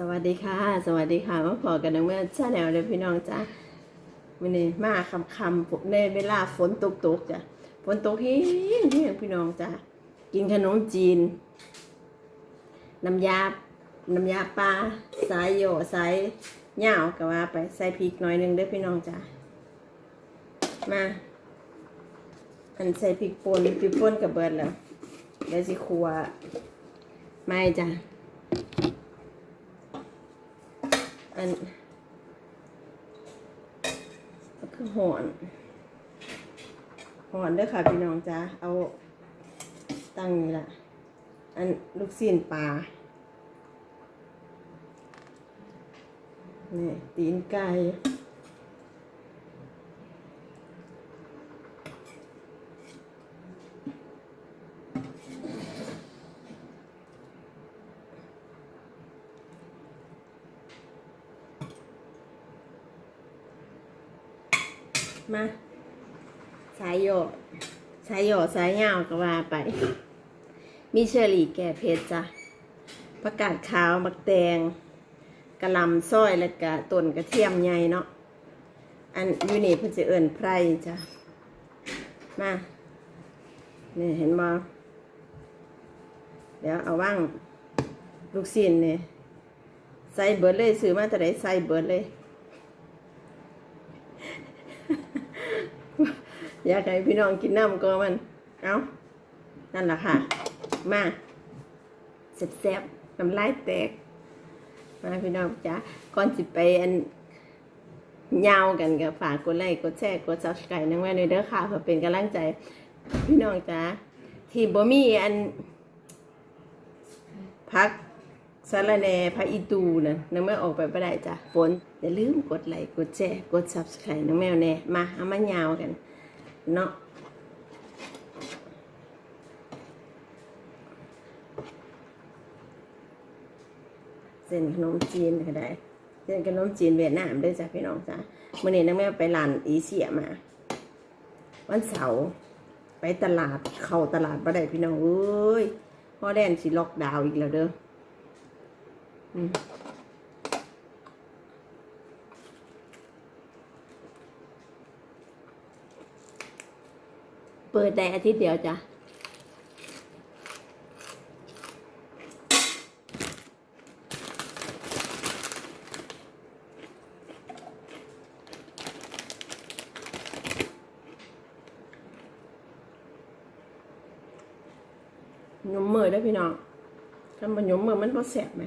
สวัสดีค่ะ สวัสดีค่ะมาพอกันน้องเมื่อชาแนลเลยพี่น้องจ้าวันนี้มาคำคำในเวลาฝนตกตกๆจ้ะฝนตกเฮ้ยเฮ้ยพี่น้องจ้ากินขนมจีนน้ำยาน้ำยาปลาสายโยสายเหย่าก็ว่าไปใส่พริกหน่อยหนึงเด้อพี่น้องจ้ามาอันใส่พริกป่นพริกป่นกับเบิดแล้วเดี๋ยวสิครัวไม่จ้ะ อั นก็คือหอนหอนเด้วยค่ะพี่น้องจ้าเอาตั้งนี่แหละอันลูกซีนปลานี่ตีนไก่ มา สายโยกสายโยกสายยาวก็ว่าไป มีเชอรี่แก่เพชรจ้ะประกาศขาวมักแตงกระลำส้อยแล้วก็ต้นกระเทียมใหญ่เนาะอันอยูนี่เพิ่นจะเอิ่นไพรจ้ะมาเนี่ยเห็นบ่เดี๋ยวเอาว่างลูกศิลเนี่ยใส่เบิร์ดเลยซื้อมาแต่ไหนใส่เบิร์ดเลย อยากให้พี่น้องกินน้ำก็มัน เอานั่นแหละค่ะ มาแซ่บๆน้ำลายแตก มาพี่น้องจ้าก่อนสิไปอันยาวกันกับฝากกดไลค์กดแชร์กด subscribe นั่งไว้ในอยเด้อค่ะเพื่อเป็นกำลังใจ พี่น้องจ้าที่บ่มีอันพักสารแหนพักอีตูนะน้องแมวออกไปไม่ได้จ้ะฝนอย่าลืมกดไลค์กดแชร์กด subscribe น้องแมวแน่มาเอามายาวกัน เนาะเส้นขนมจีนก็ได้เส้นขนมจีนเวียดนามด้วยจ้ะพี่น้องจ้ะเมื่อนี้น้องแม่ไปร้านอีเสียมา วันเสาร์ไปตลาดเข้าตลาดบ่ได้พี่น้องเอ้ยพ่อแดนสิล็อกดาวน์อีกแล้วเด้อ เปิดได้อาทิตย์เดียวจ้ะยมมือได้พี่น้องถ้ามันยมมือมันพอแสบไหม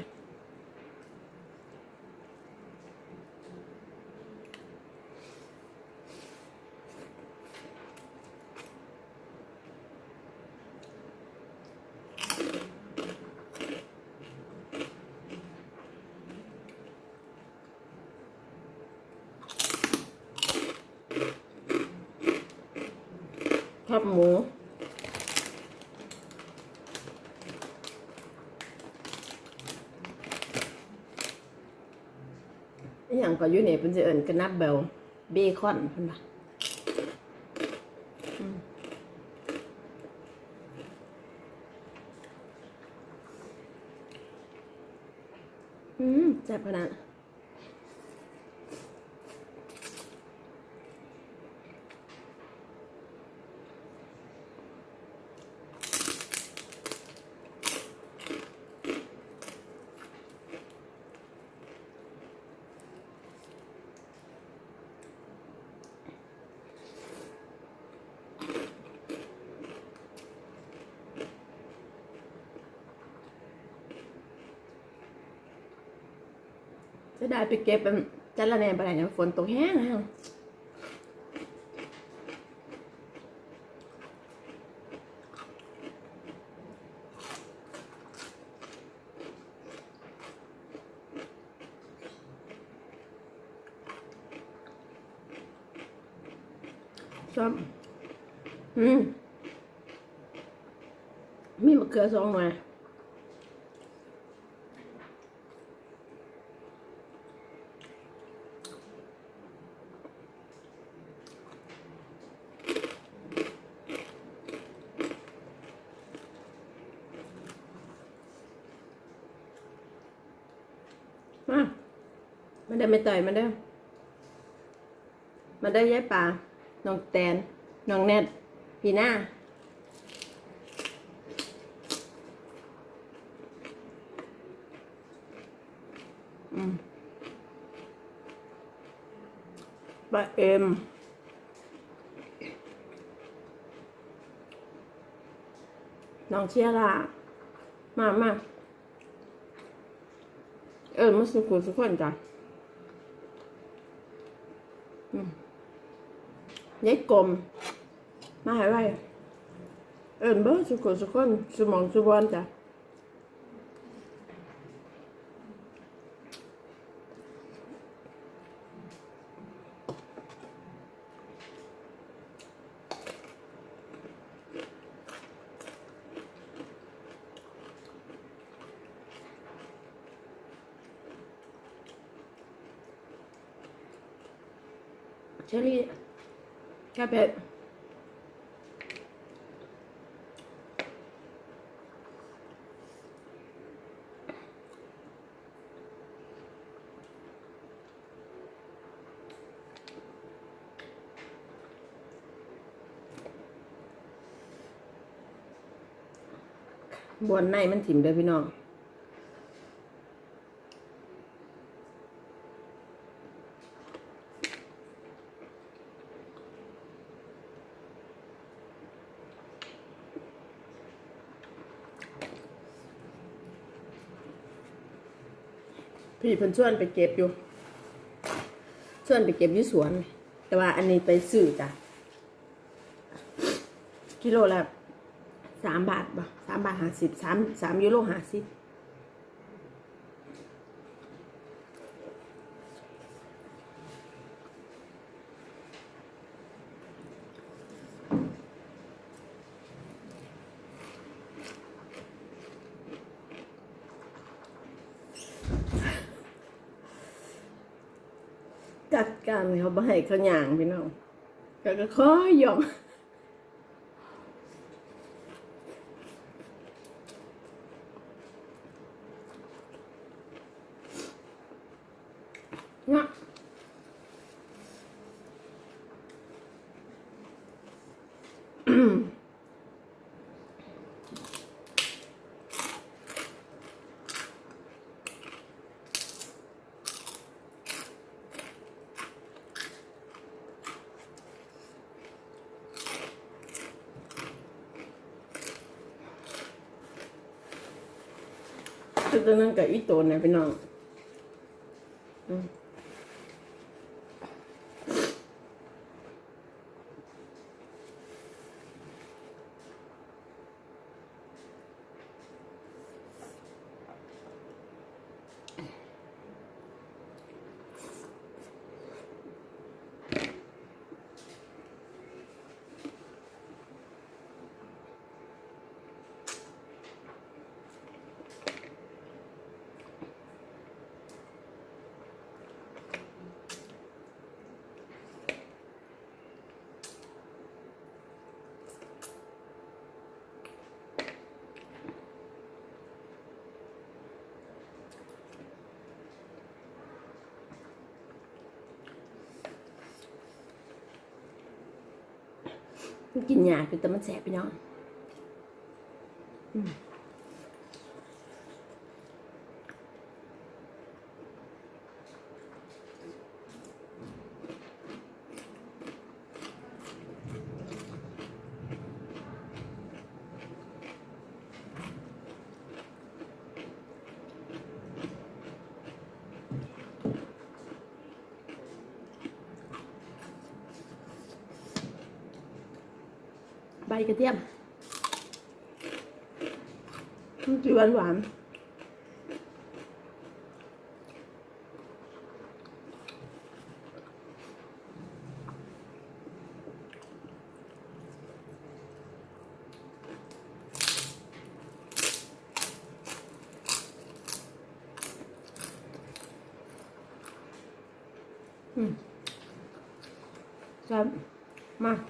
ครับหมูอหย่างก็อยู่นี่เพิ่นสิเอิ้นกันนับเบลเบคอนเพิ่นว่าอืมอืมแซ่บขนาด จะได้ไปเก็บเป็นจัดละแหนไปไหนฝนตกแห้งแล้วชอบอืมมีมะเขือสองหน่อย จ มา มาได้ไม่ต่อยมาได้อมาได้อยายป่าน้องแตนน้องแนทพี่หน้าอืมปลาเอ็มน้องเชียร่ามามาเออมาสุกุสุกคนจ้ะ ยายกลมมาให้ไว้เอินเบอร์สุกุสุก คนสมองสุบอนจ้ะเชอรี่แค่เป็ดบวนในมันถิ่มเด้อพี่น้อง พี่เพิ่นชวนไปเก็บอยู่ชวนไปเก็บอยู่สวน แต่ว่าอันนี้ไปซื้อจ้ะกิโลละสามบาทบ่สามบาทห้าสิบสามสามยูโรห้าสิบ จัดการเขาบ่ให้เขาหย่างพี่น้องก็ก็ค่อยยอมเนาะ คือตัวนั้นกับอีโตนนะพี่น้อง กินยาคือแต่มันแสบพี่น้อง กระเทียมมันจะหวานหวานอืมครั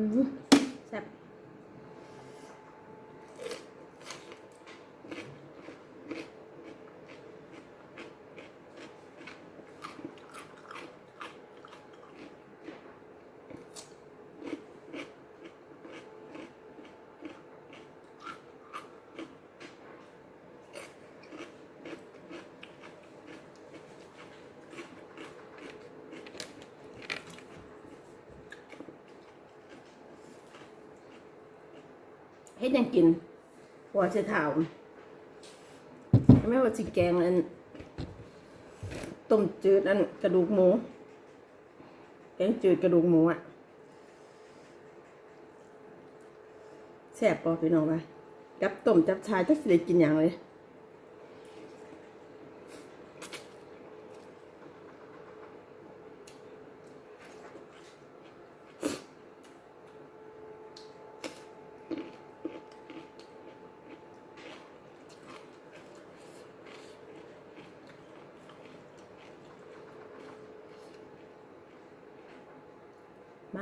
อืมแซ่บ เฮ็ดยังกินหัวเช่าไม่ว่าสิแกงอันต้มจืดอันกระดูกหมู แกงจืดกระดูกหมูอะแซ่บปอพี่น้องไปกับต้มจับชายถ้าสิได้กินอย่างเลย ม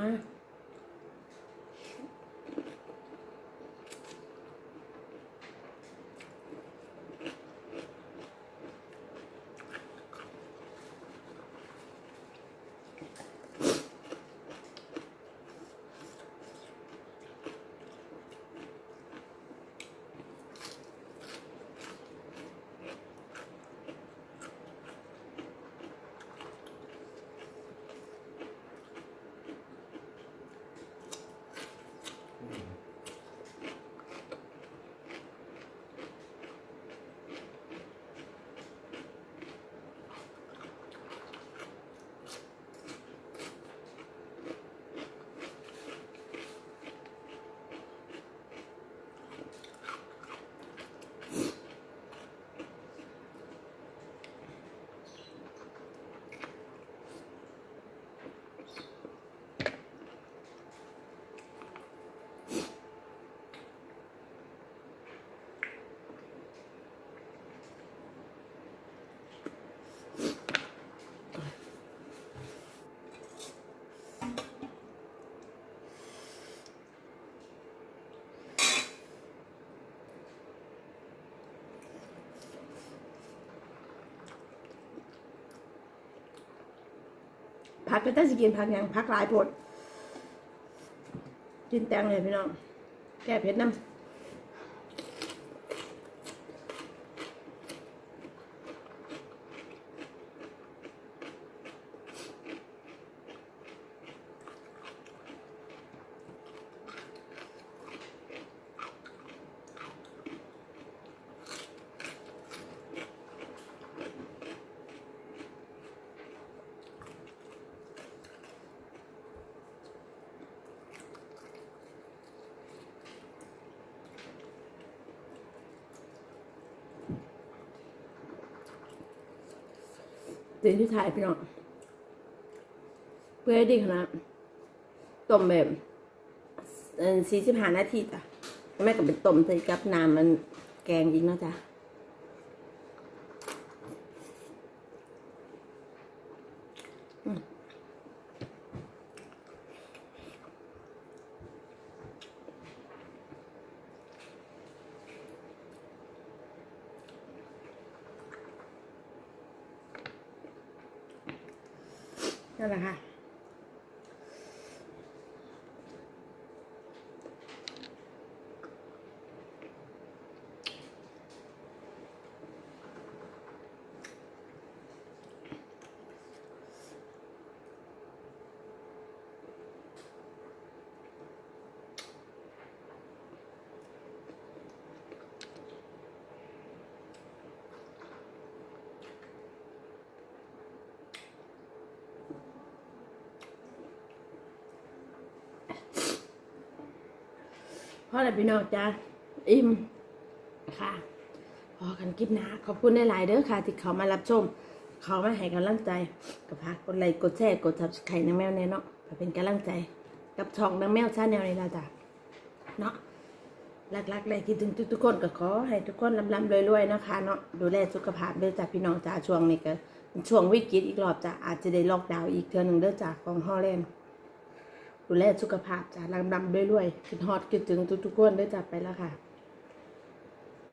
าผักก็ต้องสิกินผักอยังผักหลายผดกินแตงเลยพี่น้อง แก้เผ็ดน้ำเตีนที่ถ่ายพี่น้องเพื่อให้ดีขนาดต้มแบบสี่สิบห้านาทีจ้ะแม่ก็เป็นต้มใส่กับน้ำมันแกงอีกเนาะจ้ะอืม นั่นแพราะอะไรพี่น้องจ้าอิ่มค่ะพอกันคลิปนะขอบคุณหลายๆเด้อค่ะ ที่เขามารับชม เขามาให้กำลังใจกับพากกดไลค์กดแชร์กดทับไข่นางแมวแน่เนาะเป็นกำลังใจ กับช่องนางแมวชาแนลนี่ละจ้ะเนาะหลักๆเลยคิดถึงทุกๆคนก็ขอให้ทุกคนลำๆรวยๆนะคะเนาะดูแลสุขภาพด้วยจ้ะพี่น้องจ้าช่วงนี้ก็ช่วงวิกฤตอีกรอบจ้ะอาจจะได้ล็อกดาวน์อีกเทื่อหนึ่งเด้อจ้ะของฮอลแลนด์ ดูแลสุขภาพจ้ะลำดำด้วยๆคิดฮอดคิดถึงทุกๆคนได้จับไปแล้วค่ะ